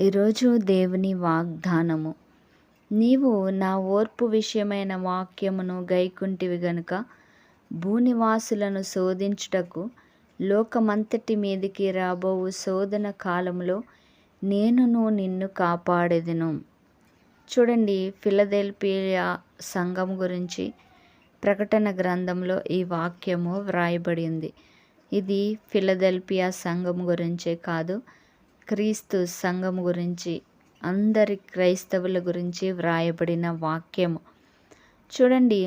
ఈరోజు దేవుని వాగ్దానము. నీవు నా ఓర్పు విషయమైన వాక్యమును గైకుంటివి గనుక భూనివాసులను శోధించుటకు లోకమంతటి మీదికి రాబోవు శోధన కాలంలో నేనును నిన్ను కాపాడేదను. చూడండి ఫిలదెల్పియా సంఘం గురించి ప్రకటన గ్రంథంలో ఈ వాక్యము వ్రాయబడి ఉంది. ఇది ఫిలదెల్పియా సంఘం గురించే కాదు క్రీస్తు సంఘం గురించి అందరి క్రైస్తవుల గురించి వ్రాయబడిన వాక్యము. చూడండి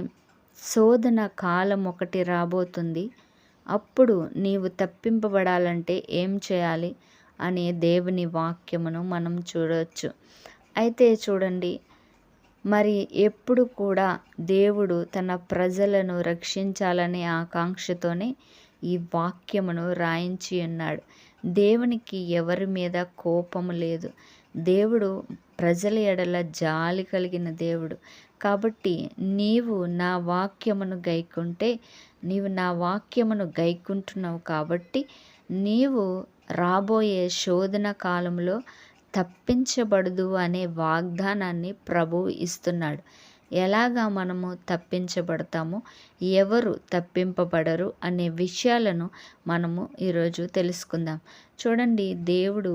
శోధన కాలం ఒకటి రాబోతుంది. అప్పుడు నీవు తప్పింపబడాలంటే ఏం చేయాలి అనే దేవుని వాక్యమును మనం చూడవచ్చు అయితే చూడండి మరి ఎప్పుడు కూడా దేవుడు తన ప్రజలను రక్షించాలనే ఆకాంక్షతోనే ఈ వాక్యమును రాయించి ఉన్నాడు. దేవునికి ఎవరి మీద కోపము లేదు. దేవుడు ప్రజల ఎడల జాలి కలిగిన దేవుడు. కాబట్టి నీవు నా వాక్యమును గైకుంటే నీవు నా వాక్యమును గైకుంటున్నావు కాబట్టి నీవు రాబోయే శోధన కాలంలో తప్పించబడదు అనే వాగ్దానాన్ని ప్రభువు ఇస్తున్నాడు. ఎలాగా మనము తప్పించబడతామో ఎవరు తప్పింపబడరు అనే విషయాలను మనము ఈరోజు తెలుసుకుందాం. చూడండి దేవుడు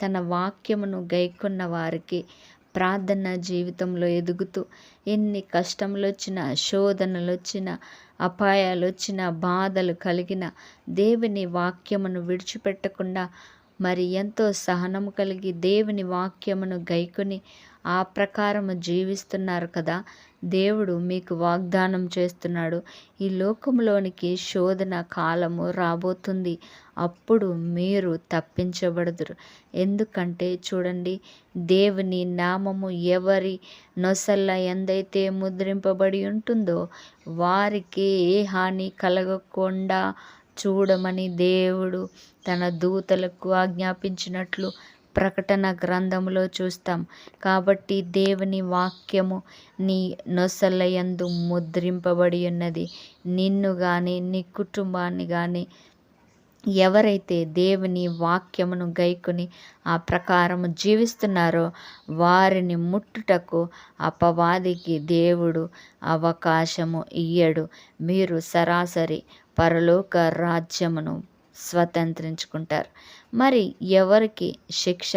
తన వాక్యమును గైకొన్న వారికి ప్రార్థన జీవితంలో ఎదుగుతూ ఎన్ని కష్టములు వచ్చినా శోధనలు వచ్చిన అపాయాలు వచ్చినా బాధలు కలిగిన దేవుని వాక్యమును విడిచిపెట్టకుండా మరి ఎంతో సహనము కలిగి దేవుని వాక్యమును గైకొని ఆ ప్రకారము జీవిస్తున్నారు కదా. దేవుడు మీకు వాగ్దానం చేస్తున్నాడు. ఈ లోకంలోనికి శోధన కాలము రాబోతుంది. అప్పుడు మీరు తప్పించబడదురు. ఎందుకంటే చూడండి దేవుని నామము ఎవరి నొసల్ల ఎందైతే ముద్రింపబడి ఉంటుందో వారికి ఏ హాని కలగకుండా చూడమని దేవుడు తన దూతలకు ఆజ్ఞాపించినట్లు ప్రకటన గ్రంథములో చూస్తాం. కాబట్టి దేవుని వాక్యము నీ నొసలయందు ముద్రింపబడి ఉన్నది నిన్ను కానీ నీ కుటుంబాన్ని కానీ ఎవరైతే దేవుని వాక్యమును గైకుని ఆ ప్రకారము జీవిస్తున్నారో వారిని ముట్టుటకు అపవాదికి దేవుడు అవకాశము ఇయ్యడు. మీరు సరాసరి పరలోక రాజ్యమును స్వతంత్రించుకుంటారు. మరి ఎవరికి శిక్ష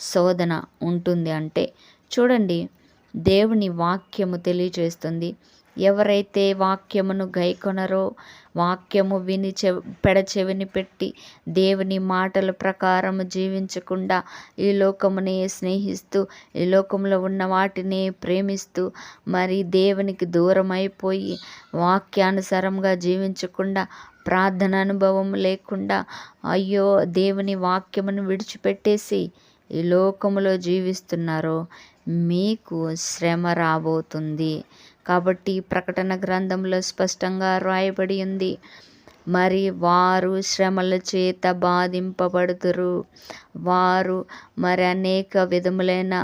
శోధన ఉంటుంది అంటే? చూడండి దేవుని వాక్యము తెలియజేస్తుంది. ఎవరైతే వాక్యమును గైకొనరో వాక్యము విని చె పెడచెవిని పెట్టి దేవుని మాటల ప్రకారం జీవించకుండా ఈ లోకమునే స్నేహిస్తూ ఈ లోకంలో ఉన్న వాటిని ప్రేమిస్తూ మరి దేవునికి దూరం అయిపోయి వాక్యానుసారంగా జీవించకుండా ప్రార్థన అనుభవం లేకుండా అయ్యో దేవుని వాక్యమును విడిచిపెట్టేసి ఈ లోకములో జీవిస్తున్నారో మీకు శ్రమ రాబోతుంది. కాబట్టి ప్రకటన గ్రంథంలో స్పష్టంగా రాయబడి ఉంది. మరి వారు శ్రమల చేత బాధింపబడుతురు వారు మరి అనేక విధములైన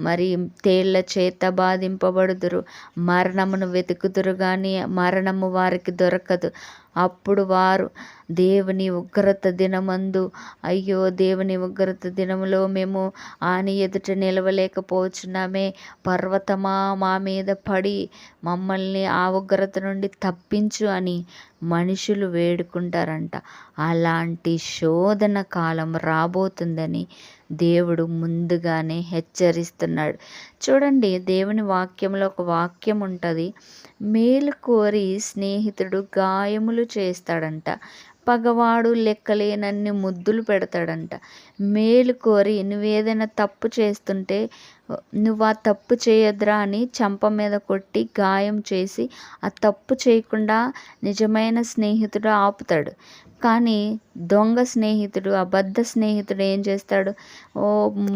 మరి తేళ్ళ చేత బాధింపబడుదురు. మరణమును వెతుకుదురు కానీ మరణము వారికి దొరకదు. అప్పుడు వారు దేవుని ఉగ్రత దినమందు అయ్యో దేవుని ఉగ్రత దినములో మేము ఆని ఎదుట నిలవలేకపోచున్నామే. పర్వతమా మా మీద పడి మమ్మల్ని ఆ ఉగ్రత నుండి తప్పించు అని మనుషులు వేడుకుంటారంట. అలాంటి శోధన కాలం రాబోతుందని దేవుడు ముందుగానే హెచ్చరిస్తున్నాడు. చూడండి దేవుని వాక్యంలో ఒక వాక్యం ఉంటుంది. మేలు కోరి స్నేహితుడు గాయములు చేస్తాడంట. పగవాడు లెక్కలేనన్ని ముద్దులు పెడతాడంట. మేలు కోరి నువ్వేదైనా తప్పు చేస్తుంటే నువ్వు ఆ తప్పు చేయొద్దురా అని చంప మీద కొట్టి గాయం చేసి ఆ తప్పు చేయకుండా నిజమైన స్నేహితుడు ఆపుతాడు. కానీ దొంగ స్నేహితుడు అబద్ధ స్నేహితుడు ఏం చేస్తాడు? ఓ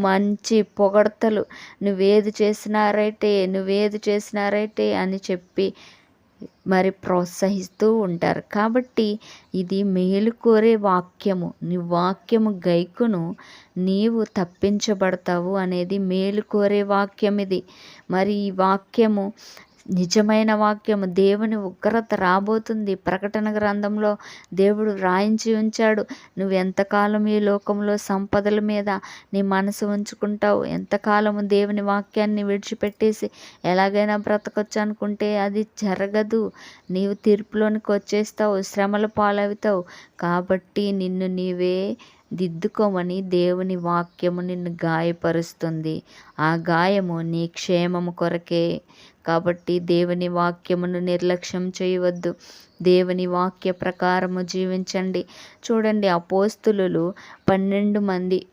మంచి పొగడతలు నువ్వేది చేసినారైతే నువ్వేది చేసినారైతే అని చెప్పి మరి ప్రోత్సహిస్తూ ఉంటారు. కాబట్టి ఇది మేలు కోరే వాక్యము. నీ వాక్యము గైకును నీవు తప్పించబడతావు అనేది మేలు కోరే వాక్యం ఇది మరి ఈ వాక్యము నిజమైన వాక్యము దేవుని ఉగ్రత రాబోతుంది. ప్రకటన గ్రంథంలో దేవుడు రాయించి ఉంచాడు. నువ్వు ఎంతకాలం ఈ లోకంలో సంపదల మీద నీ మనసు ఉంచుకుంటావు? ఎంతకాలము దేవుని వాక్యాన్ని విడిచిపెట్టేసి ఎలాగైనా బ్రతకొచ్చు అనుకుంటే అది జరగదు. నీవు తీర్పులోనికి వచ్చేస్తావు శ్రమల పాలవుతావు. కాబట్టి నిన్ను నీవే దిద్దుకోమని దేవుని వాక్యము నిన్ను గాయపరుస్తుంది. ఆ గాయము నీ క్షేమము కొరకే కాబట్టి దేవుని వాక్యమును నిర్లక్ష్యం చేయవద్దు. దేవుని వాక్య ప్రకారము జీవించండి. చూడండి అపోస్తులు పన్నెండు మంది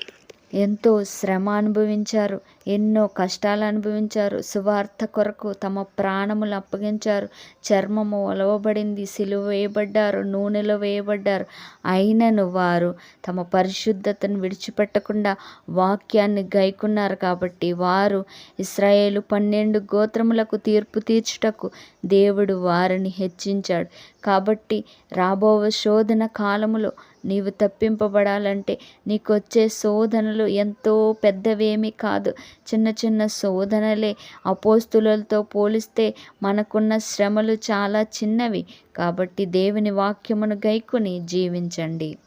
ఎంతో శ్రమ అనుభవించారు. ఎన్నో కష్టాలు అనుభవించారు. సువార్త కొరకు తమ ప్రాణములు అప్పగించారు. చర్మము ఒలవబడింది. సిలువ వేయబడ్డారు. నూనెలో వేయబడ్డారు. అయినను వారు తమ పరిశుద్ధతను విడిచిపెట్టకుండా వాక్యాన్ని గైకున్నారు కాబట్టి వారు ఇస్రాయేలు పన్నెండు గోత్రములకు తీర్పు తీర్చుటకు దేవుడు వారిని హెచ్చించాడు. కాబట్టి రాబో శోధన కాలములో నీవు తప్పింపబడాలంటే నీకు వచ్చే శోధనలు ఎంతో పెద్దవేమీ కాదు. చిన్న చిన్న శోధనలే అపోస్తులతో పోలిస్తే మనకున్న శ్రమలు చాలా చిన్నవి. కాబట్టి దేవుని వాక్యమును గైకొని జీవించండి.